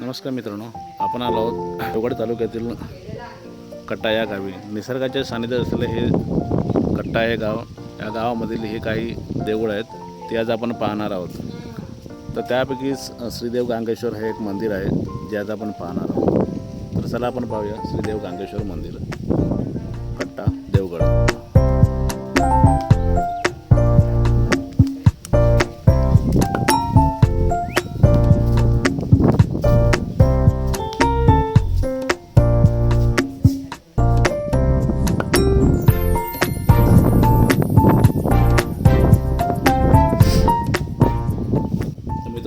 नमस्कार मित्रांनो आपण आलो आहोत देवगड तालुक्यातील कट्टा या गावी. निसर्गाच्या सानिध्यात असलेले हे कट्टा हे गाव या गावामधील हे काही देऊळ आहेत ते आज आपण पाहणार आहोत. तर त्यापैकी स- श्रीदेव गांगेश्वर हे एक मंदिर आहे जे आज आपण पाहणार आहोत. तर चला आपण पाहूया श्रीदेव गांगेश्वर मंदिर.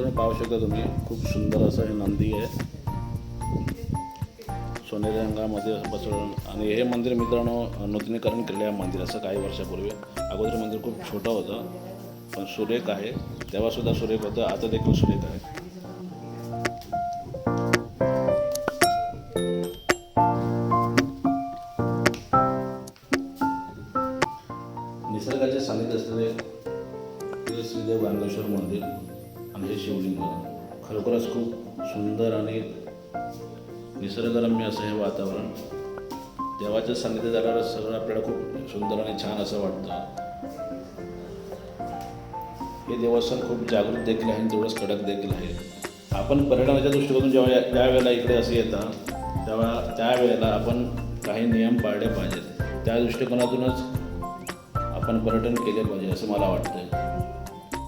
मित्रांनो पाहू शकता तुम्ही खूप सुंदर असं हे नंदी आहे. सोनेरी रंगामध्ये बसवून आणि हे मंदिर मित्रांनो नूतनीकरण केले आहे मंदिराचं काही वर्षापूर्वी. अगोदर मंदिर खूप छोटं होतं पण सुरेख आहे. तेव्हासुद्धा सुरेख होतं आता देखील सुरेख आहे. निसर्गाचे सानिध्य असलेले श्रीदेव गांगेश्वर मंदिर. हे शिवलिंग खरोखरच खूप सुंदर आणि निसर्गरम्य असं हे वातावरण. देवाच्या सांगितलं आल्यावर सगळं आपल्याला खूप सुंदर आणि छान असं वाटतं. हे देवस्थान खूप जागृत देखील आहे आणि तेवढंच कडक देखील आहे. आपण पर्यटनाच्या दृष्टिकोनातून जेव्हा ज्या वेळेला इकडे असं येतं तेव्हा त्यावेळेला आपण काही नियम पाळले पाहिजेत. त्या दृष्टिकोनातूनच आपण पर्यटन केले पाहिजे असं मला वाटतं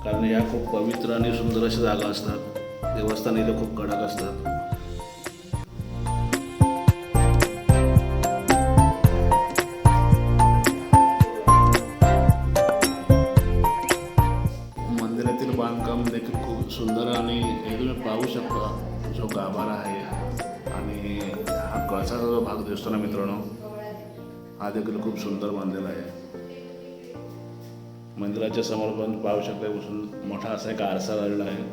कारण ह्या खूप पवित्र आणि सुंदर अशा जागा असतात. देवस्थान इथे खूप कडक असतात. मंदिरातील बांधकाम देखील खूप सुंदर आणि हे तुम्ही पाहू शकता जो गाभारा आहे. आणि हा कळसाचा जो भाग दिसतो ना मित्रांनो हा देखील खूप सुंदर बांधलेला आहे. मंदिराच्या समोर पण पाहू शकता बसून मोठा असा एक आरसा लावलेला आहे.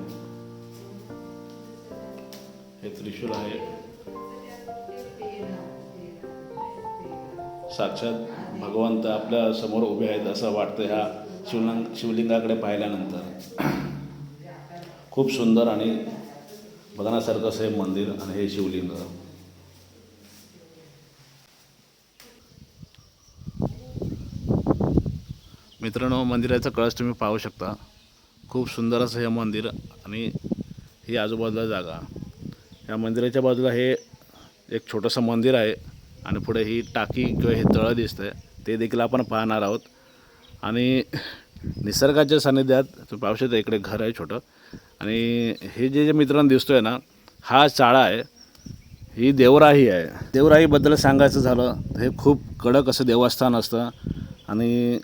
हे त्रिशूल आहे. साक्षात भगवंत आपल्यासमोर उभे आहेत असं वाटतं ह्या शिवलिंग शिवलिंगाकडे पाहिल्यानंतर. खूप सुंदर आणि बघण्यासारखं असं हे मंदिर आणि हे शिवलिंग. मित्रांनो मंदिराचा कळस तुम्ही पाहू शकता. खूप सुंदर असं हे मंदिर आणि ही आजूबाजूला जागा. या मंदिराच्या बाजूला हे एक छोटंसं मंदिर आहे आणि पुढे ही टाकी किंवा हे तळं दिसतं आहे ते देखील आपण पाहणार आहोत. आणि निसर्गाच्या सानिध्यात तुम्ही पाहू शकता इकडे घर आहे छोटं. आणि हे जे जे मित्रांनो दिसतोय ना हा चाळा आहे. ही देवराही आहे. देवराहीबद्दल सांगायचं झालं तर हे खूप कडक असं देवस्थान असतं. आणि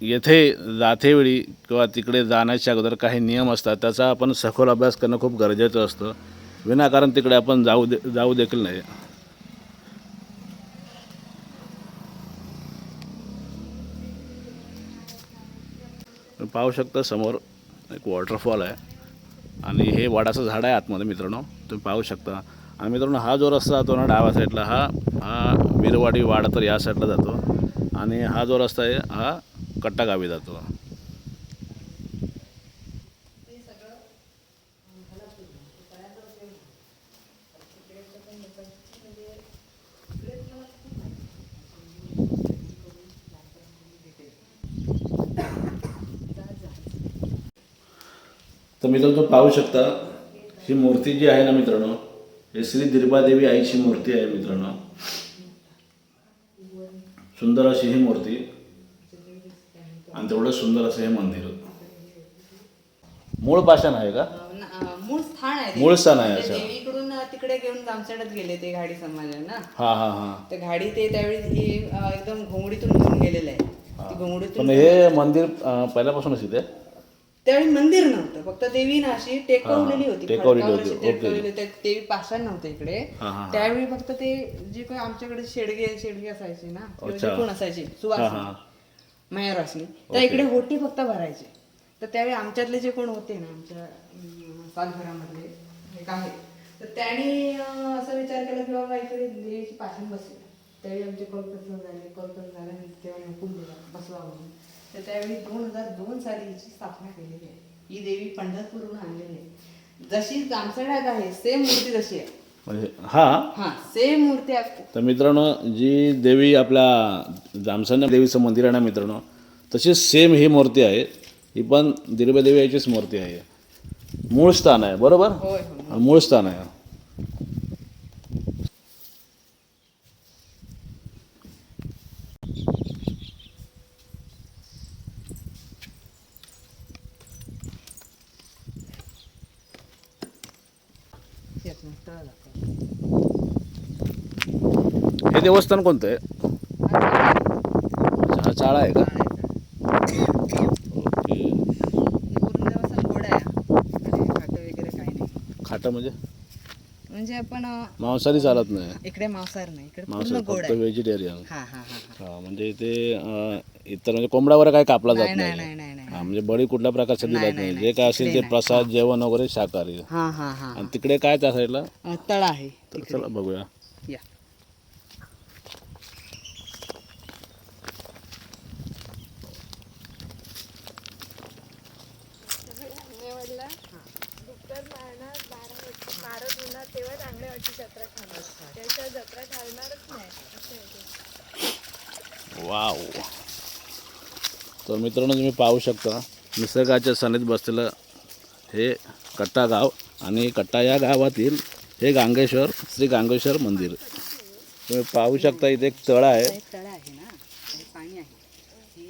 येथे जातेवेळी किंवा तिकडे जाण्याच्या अगोदर काही नियम असतात त्याचा आपण सखोल अभ्यास करणं खूप गरजेचं असतं. विनाकारण तिकडे आपण जाऊ दे जाऊ देखील नाही. पाहू शकता समोर एक वॉटरफॉल आहे. आणि हे वडाचं झाड आहे आतमध्ये मित्रांनो. तुम्ही पाहू शकता. आणि मित्रांनो हा जो रस्ता जातो ना डाव्या साईडला हा हा बिरवाडी वाडा तर या साईडला जातो. आणि हा जो रस्ता आहे हा कट्टा गावी जातो. तर मित्रांनो तुम्ही पाहू शकता ही मूर्ती जी आहे ना मित्रांनो हे श्री दिर्बादेवी आईची मूर्ती आहे मित्रांनो. सुंदर अशी ही मूर्ती. आणि तेवढं सुंदर असं हे मंदिर. मूळ पाषाण आहे का? मूळ स्थान आहे. मूळ स्थान आहे ते असं. देवीकडून तिकडे घेऊन जामसड्यात गेले ते गाडी समाज आहे ना? हा हा हा. तर गाडी ते त्यावेळी ही एकदम घोंगडीतून घेऊन गेलेलं आहे. ती घोंगडीतून पण हे मंदिर पहिल्यापासूनच इथे त्यावेळी मंदिर नव्हतं. फक्त देवी ना अशी टेकवलेली हा, होती. टेकवलेली. देवी पाषाण नव्हतं इकडे. हा, हा, हा. त्यावेळी फक्त ते जे काही आमच्याकडे शेडगे शेडगे असायचे ना कोण असायचे सुवास माहेरवासनी त्या इकडे होटी फक्त भरायचे. तर त्यावेळी आमच्यातले जे कोण होते ना आमच्या अं, सातघरामधले एक आहे तर त्यांनी असा विचार केला की बाबा इकडे देवीची पाषाण बसली. त्यावेळी आमचे कल्पना झाले कल्पना झाल्यानंतर तेव्हा नकुल दिला बसवा म्हणून. तर त्यावेळी दोन हजार दोन साली हिची स्थापना केलेली आहे. ही देवी पंढरपूरहून आणलेली आहे. जशी जामसड्यात आहे सेम मूर्ती तशी आहे. म्हणजे हा. हा सेम मूर्ती आहे तर मित्रांनो जी देवी आपल्या जामसंड देवीचं मंदिर आहे ना मित्रांनो तशी सेम ही मूर्ती आहे. ही पण दिरबेदेवी याचीच मूर्ती आहे. मूळ स्थान आहे बरोबर? होय होय. हा, मूळ स्थान आहे तेच ना, तळ दाखव. हे देवस्थान कोणतं आहे? हा चाळा आहे का? ओके. हे पूर्ण देवस्थान गोड आहे आणि खाटं वगैरे काही नाही खाटा म्हणजे? म्हणजे आपण अं, मांसाहारी चालत नाही. इकडे मांसाहार नाही इकडे पूर्ण मांसाहारी गोड फक्त आहे. व्हेजिटेरियन हा हा हा हा. हा म्हणजे इथे अं, इतर म्हणजे कोंबडा वगैरे काय कापला जात नाही नाही नाही. नाही नाही हा म्हणजे बळी कुठल्या प्रकारचा दिला नाही, नाही. नाही, जे काय असेल ते नाही. प्रसाद जेवण वगैरे शाकाहारी. हा हा हा आणि तिकडे काय त्या साईडला? अं, तळ आहे तर चला बघूया. या डुक्कर मारणार बारा वर्ष मारत होणार तेव्हा चांगल्या वर्षी जत्रा खाणार. त्याशिवाय जत्रा घालणारच नाही. असं आहे ते. वाव. तर मित्रांनो तुम्ही पाहू शकता निसर्गाच्या सनीत बसलेलं हे कट्टा गाव आणि कट्टा या गावातील हे गांगेश्वर श्री गांगेश्वर मंदिर. तुम्ही पाहू शकता इथे एक तळ आहे. एक तळ आहे ना? आणि पाणी आहे. हे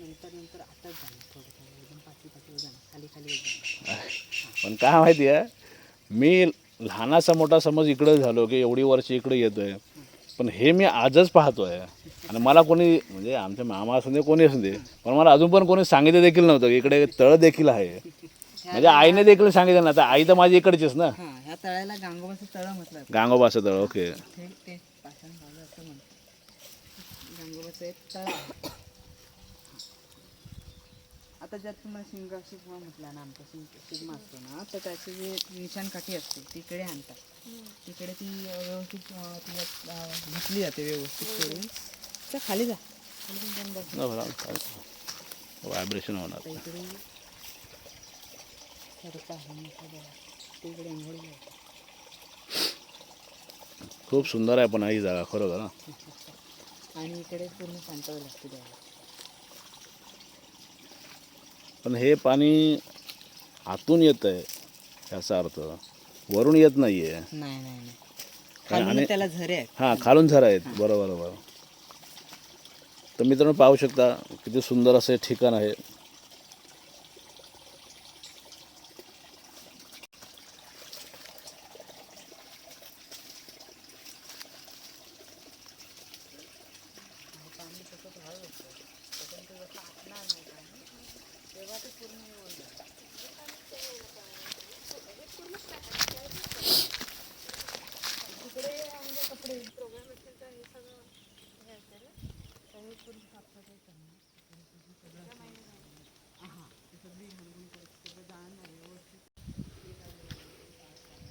नंतर नंतर आताच जाणार थोडं थोडं. एकदम पाठी पाठी जाणार. खाली खाली येत जाणार. पण काय माहिती आहे? मी लहानाचा मोठा समज इकडे झालो की एवढी वर्ष इकडे येतो आहे पण हे मी आजच पाहतो आहे आणि मला कोणी म्हणजे आमचे मामा असू दे कोणी असू दे पण मला अजून पण कोणी सांगितलं देखील नव्हतं की इकडे तळ देखील आहे. म्हणजे आईने देखील सांगितलं ना आता आई तर माझी इकडचीच ना. हा ह्या तळ्याला गांगोबाचं तळ म्हटलं. जातं. गांगोबाचं तळ ओके. गांगोबाचं एक तळ आता ज्यात तुम्हाला शिंग शिगमा म्हटला ना आमचा शिंग शिगमा असतो ना तर त्याची जी निशाणकाठी असते तिकडे आणतात. तिकडे ती व्यवस्थित अं, ती अं, घेतली जाते व्यवस्थित करून. तर खाली जा. व्हायब्रेशन होणार. आहे मोठा बघा तिकडे घालतात. खूप सुंदर आहे पण ही जागा खरोखर ना आणि इकडे पूर्ण शांतता लागते द्यायला पण हे पाणी आतून येत आहे याचा अर्थ. वरून येत नाही आहे नाही नाही नाही. आणि- खालून त्याला झरे आहेत. हां खालून झरा आहेत. बरोबर बरोबर. तर मित्रांनो पाहू शकता किती सुंदर असं हे ठिकाण आहे.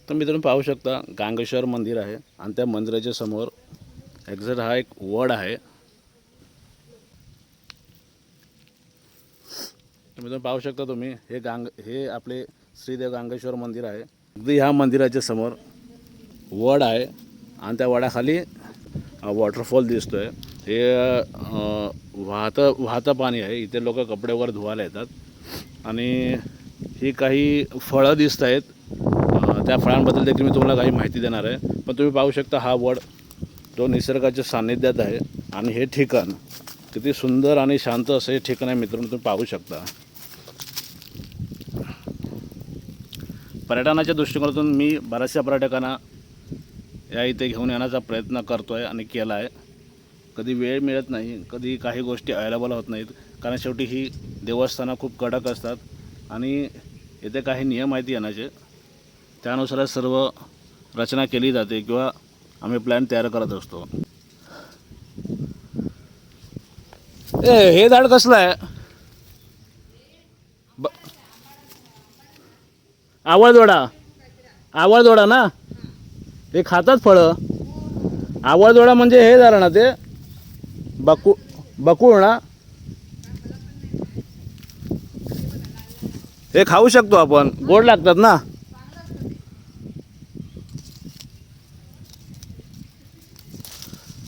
तर मित्रांनो पाहू शकता गांगेश्वर मंदिर आहे आणि त्या मंदिराच्या समोर एक्झॅक्ट हा एक वड आहे. मित्रांनो पाहू शकता तुम्ही हे गांग हे आपले श्रीदेव गांगेश्वर मंदिर आहे. अगदी ह्या मंदिराच्या समोर वड आहे आणि त्या वडाखाली वॉटरफॉल दिसतो आहे हे वाहतं वाहतं पाणी आहे. इथे लोक कपडे वगैरे धुवायला येतात. आणि ही काही फळं दिसत आहेत. त्या फळांबद्दल देखील मी तुम्हाला काही माहिती देणार आहे. पण तुम्ही पाहू शकता हा वड तो निसर्गाच्या सान्निध्यात आहे. आणि हे ठिकाण किती सुंदर आणि शांत असं हे ठिकाण आहे मित्रांनो तुम्ही पाहू शकता. पर्यटनाच्या दृष्टिकोनातून मी बऱ्याचशा पर्यटकांना या इथे घेऊन येण्याचा प्रयत्न करतो आहे आणि केला आहे कधी वेळ मिळत नाही कधी काही गोष्टी अवेलेबल होत नाहीत. कारण शेवटी ही देवस्थानं खूप कडक असतात आणि येथे काही नियम आहेत येण्याचे. त्यानुसार सर्व रचना केली जाते किंवा आम्ही प्लॅन तयार करत असतो. ए हे झाड कसलं आहे? आवळदोडा आवळदोडा ना. ते खातात फळं. आवळदोडा म्हणजे हे झालं ना ते बकू बकूळ ना. हे खाऊ शकतो आपण. गोड लागतात ना.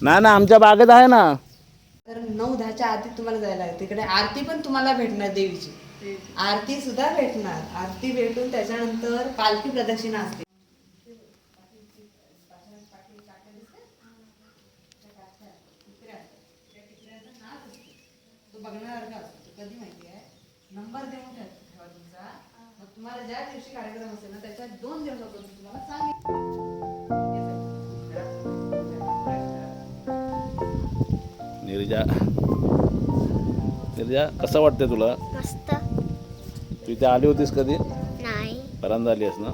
नाही ना आमच्या बागेत आहे ना. तर नऊ दहाच्या आधी तुम्हाला जायला तिकडे आरती पण तुम्हाला भेटणार देवीची. आरती सुद्धा भेटणार. आरती भेटून त्याच्यानंतर पालखी प्रदक्षिणा असते. तो बघण्यासारखा असतो. कधी माहिती आहे? नंबर देऊन ठेव- ठेवा तुमचा. मग तुम्हाला ज्या दिवशी कार्यक्रम असेल ना त्याच्या दोन तुम्हाला सांगेल निर्जा निर्जा कसं वाटतंय तुला? मस्त. तू इथे आली होतीस कधी? नाही. पहिल्यांदा आली आहेस ना?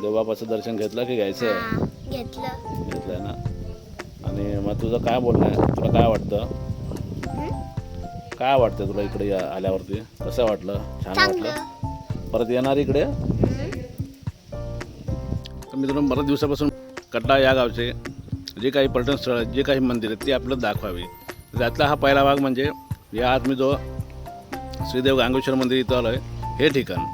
देवबापाचं दर्शन घेतलं की घ्यायचं? आहे घेतलं. घेतलंय ना? आणि मग तुझं काय बोलणं आहे? तुला काय वाटतं? काय वाटतं तुला इकडे या- आल्यावरती? कसं वाटलं? छान वाटलं? परत येणार इकडे? तर मित्रांनो बऱ्याच दिवसापासून कटला या गावचे जे काही पर्यटन स्थळ आहेत जे काही मंदिर आहेत ते आपल्याला दाखवावी. त्यातला हा पहिला भाग म्हणजे या आत मी जो श्रीदेव गांगेश्वर मंदिर इथं आलो आहे हे ठिकाण